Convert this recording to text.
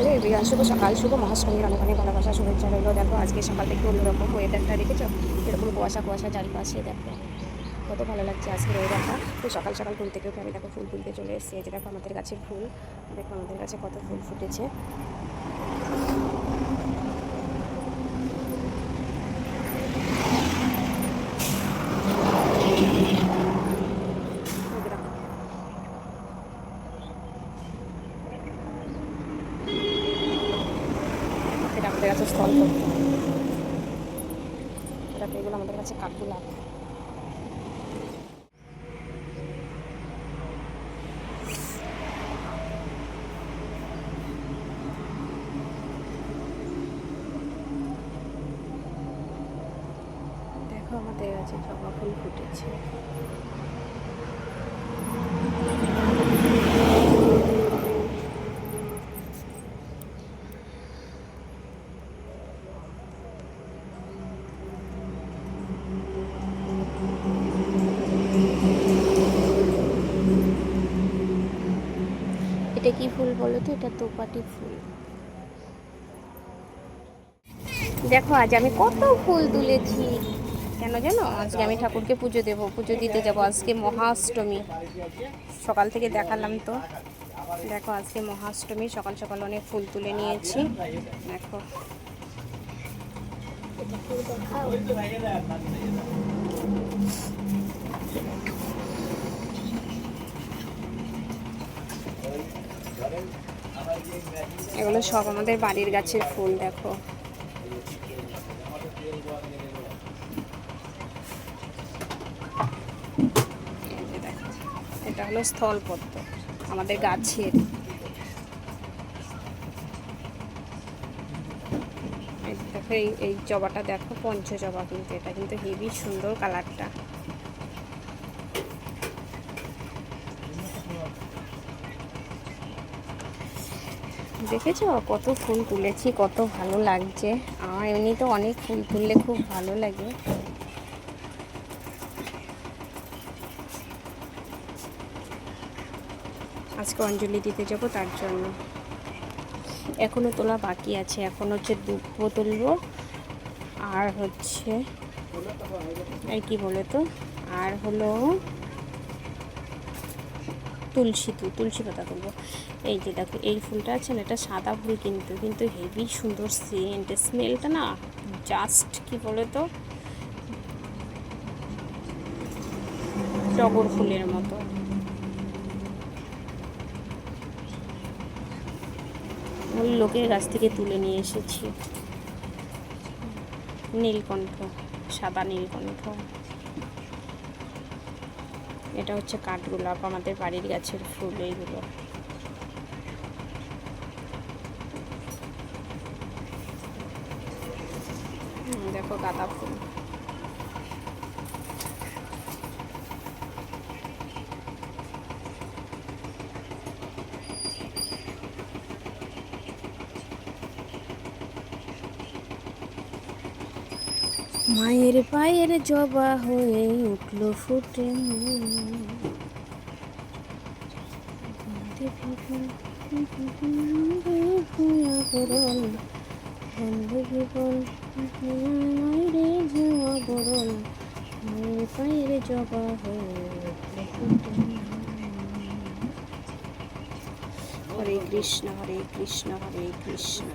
আরে রিয়ান শুভ সকাল শুভ মহাষ্টমীর অনেক অনেক ভালোবাসা, শুভেচ্ছা রইল। দেখো, আজকে সকালটা একটু অন্যরকম ওয়েদারটা দেখেছ? এরকম কুয়াশা কুয়াশা, চারিপাশে দেখো। কত ভালো লাগছে আজকে ওয়েদারটা তো সকাল সকাল ফুল থেকে আমি দেখো ফুল তুলতে চলে এসেছি। যে দেখো আমাদের কাছে ফুল। দেখো আমাদের কাছে কত ফুল ফুটেছে এই যে দেখো। এটা আমাদের কাছে স্থল করতো এটা এগুলো আমাদের কাছে কাকুলা দেখো আমাদের কাছে জবা ফুল ফুটেছে। এটা কি ফুল বলো তো? এটা তোপাটি ফুল। দেখো, আজ আমি কত ফুল তুলেছি। কেন জানো? আজকে আমি ঠাকুরকে পুজো দেবো, পুজো দিতে যাব। আজকে মহাষ্টমী। সকাল থেকে দেখালাম তো। দেখো, আজকে মহাষ্টমী। সকাল সকাল অনেক ফুল তুলে নিয়েছি। দেখো। এগুলো সব আমাদের বাড়ির গাছের ফুল, দেখো। এটা হলো স্থলপদ্ম আমাদের গাছের। দেখো, এই এই জবাটা দেখো পঞ্চ জবা কিন্তু, এটা কিন্তু হেভি সুন্দর কালারটা। দেখেছ? কত ফুল তুলেছি, কত ভালো লাগছে। আমার এমনি তো অনেক ফুল তুললে খুব ভালো লাগে। আজকে অঞ্জলি দিতে যাব, তার জন্য। এখনও তোলা বাকি আছে। এখন হচ্ছে দুব্বো তুলবো। আর হচ্ছে আর কি বলে তো আর হলো তুলসী তুলসী পাতা তুলবো এই যে দেখো, এই ফুলটা আছে না, এটা সাদা ফুল কিন্তু কিন্তু হেভি সুন্দর সেন্ট স্মেলটা না জাস্ট কি বলে তো টগর ফুলের মতো। ওই লোকের কাছ থেকে তুলে নিয়ে এসেছি। নীলকণ্ঠ, সাদা নীলকণ্ঠ। এটা হচ্ছে কাঠগোলাপ আমাদের বাড়ির গাছের ফুল এইগুলো। দেখো গাঁদা ফুল। মায়ের পায়ের জবা হয়ে উঠল ফুটে মায়ের পায়ের জবা হয়ে হরে কৃষ্ণ হরে কৃষ্ণ হরে কৃষ্ণ।